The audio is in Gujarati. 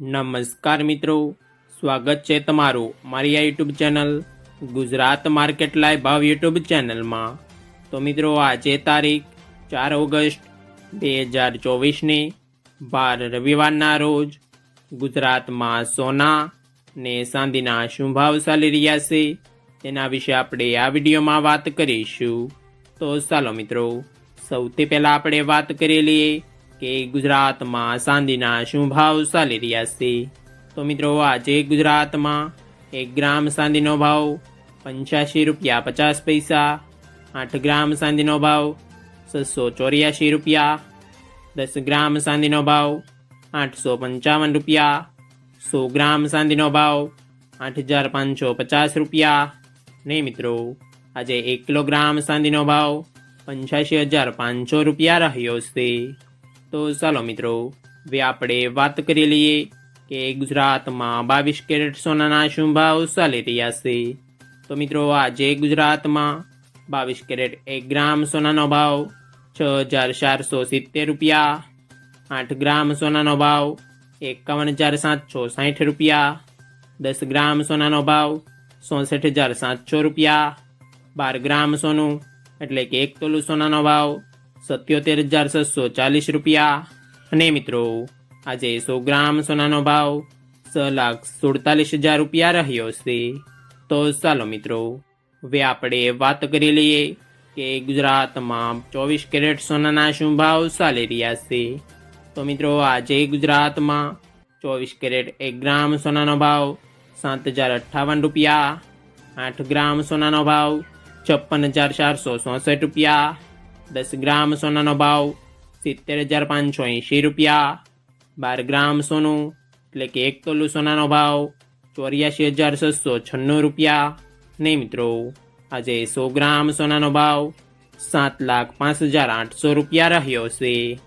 નમસ્કાર મિત્રો. સ્વાગત છે તમારું મારી આ YouTube channel Gujarat market live ભાવ યુટ્યુબ ચેનલમાં. તો મિત્રો, આજે તારીખ ચાર ઓગસ્ટ બે હજાર ચોવીસની, બાર રવિવારના રોજ ગુજરાતમાં સોના ને ચાંદીના શું ભાવ ચાલી રહ્યા છે, તેના વિશે આપણે આ વિડીયોમાં વાત કરીશું. તો ચાલો મિત્રો, સૌથી પહેલાં આપણે વાત કરી લઈએ કે ગુજરાતમાં ચાંદીના શું ભાવ ચાલી રહ્યા છે? તો મિત્રો, આજે ગુજરાતમાં એક ગ્રામ ચાંદીનો ભાવ પંચ્યાસી રૂપિયા પચાસ પૈસા, આઠ ગ્રામ ચાંદીનો ભાવ છસો ચોર્યાસી રૂપિયા, દસ ગ્રામ ચાંદીનો ભાવ આઠસો પંચાવન રૂપિયા, સો ગ્રામ ચાંદીનો ભાવ આઠ હજાર પાંચસો પચાસ રૂપિયા. ને મિત્રો, આજે એક કિલોગ્રામ ચાંદીનો ભાવ પંચ્યાસી હજાર પાંચસો રૂપિયા રહ્યો છે. તો ચાલો મિત્રો, હવે આપણે વાત કરી લઈએ કે ગુજરાતમાં બાવીસ કેરેટ સોનાના શું ભાવ ચાલી રહ્યા છે. તો મિત્રો, આજે ગુજરાતમાં બાવીસ કેરેટ એક ગ્રામ સોનાનો ભાવ છ હજાર ચારસો સિત્તેર રૂપિયા, આઠ ગ્રામ સોનાનો ભાવ એકાવન હજાર સાતસો સાઠ રૂપિયા, દસ ગ્રામ સોનાનો ભાવ ચોસઠ હજાર સાતસો રૂપિયા, બાર ગ્રામ સોનું એટલે કે એક તોલું સોનાનો ભાવ સત્યોતેર હજાર છસો ચાલીસ રૂપિયા. અને મિત્રો, આજે સો ગ્રામ સોનાનો ભાવ છ લાખ સુડતાલીસ હજાર રૂપિયા રહ્યો છે. તો ચાલો મિત્રો, હવે આપણે વાત કરી લઈએ કે ગુજરાતમાં ચોવીસ કેરેટ સોનાના શું ભાવ ચાલી રહ્યા છે. તો મિત્રો, આજે ગુજરાતમાં ચોવીસ કેરેટ એક ગ્રામ સોનાનો ભાવ સાત હજાર અઠ્ઠાવન રૂપિયા. આઠ ગ્રામ સોનાનો ભાવ છપ્પન હજાર ચારસો ચોસઠ રૂપિયા. દસ ગ્રામ સોનાનો ભાવ સિત્તેર હજાર પાંચસો એંશી રૂપિયા. બાર ગ્રામ સોનું એટલે કે એક તોલું સોનાનો ભાવ ચોર્યાસી હજાર છસો છન્નું રૂપિયા. ને મિત્રો, આજે સો ગ્રામ સોનાનો ભાવ સાત લાખ પાંચ હજાર આઠસો રૂપિયા રહ્યો છે.